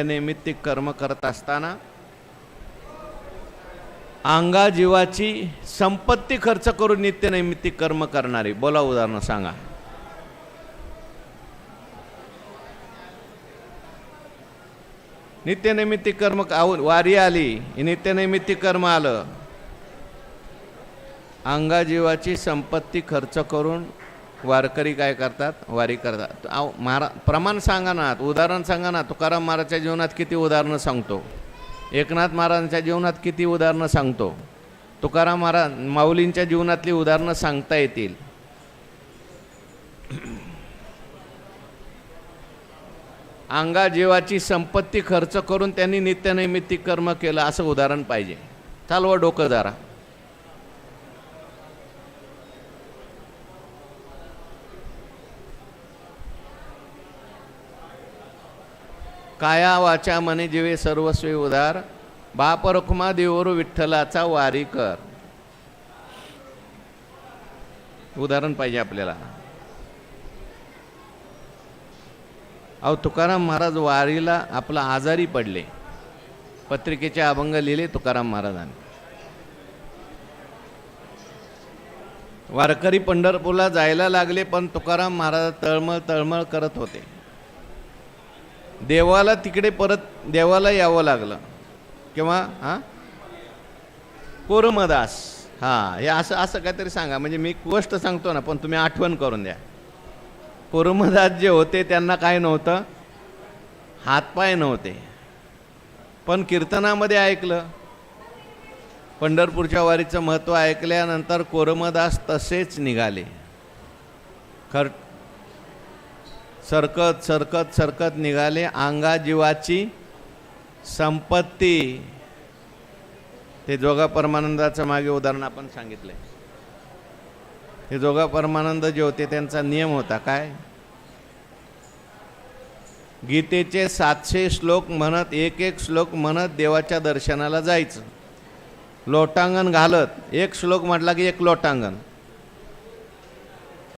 निमित्त कर्म करत असताना अंगा जीवाची संपत्ती खर्च करून नित्य नैमित्तिक कर्म करणारी. बोला उदाहरण सांगा. नित्यनैमित्तिक कर्म वारी आली नित्यनैमित्तिक कर्म आलं. अंगा जीवाची संपत्ती खर्च करून वारकरी काय करतात? वारी करतात. महारा प्रमाण सांगा ना उदाहरण सांगा ना. तुकाराम महाराजच्या जीवनात किती उदाहरणं सांगतो? एकनाथ महाराजांच्या जीवनात किती उदाहरणं सांगतो? तुकाराम महाराज माऊलींच्या जीवनातली उदाहरणं सांगता येतील. अंगा जीवाची संपत्ती खर्च करून त्यांनी नित्यनैमित्तिक कर्म केलं असं उदाहरण पाहिजे. चालवा डोकं जरा. काया वाचा मने जीवे सर्वस्वी उदार बाप रखुमा देवरू विठ्ठलाचा वारी कर. उदाहरण पाहिजे आपल्याला. अहो तुकाराम महाराज वारीला आपला आजारी पडले. पत्रिकेचे अभंग लिहिले तुकाराम महाराजांनी. वारकरी पंढरपूरला जायला लागले पण तुकाराम महाराज तळमळ तळमळ करत होते. देवाला तिकडे परत देवाला यावं लागलं. किंवा हां? कोरमदास. हां हे असं असं काहीतरी सांगा. म्हणजे मी गोष्ट सांगतो ना पण तुम्ही आठवण करून द्या. कोरमदास जे होते त्यांना काय नव्हतं? हातपाय नव्हते. पण कीर्तनामध्ये ऐकलं. पंढरपूरच्या वारीचं महत्त्व ऐकल्यानंतर कोरमदास तसेच निघाले. खर सरकत सरकत सरकत निघाले. अंगाजीवाची संपत्ती. ते जोगा परमानंदाचं मागे उदाहरण आपण सांगितलं. आहे हे जोगा परमानंद जे होते त्यांचा नियम होता काय? गीतेचे सातशे श्लोक म्हणत एक एक श्लोक म्हणत देवाच्या दर्शनाला जायचं. लोटांगण घालत. एक श्लोक म्हटला की एक लोटांगण.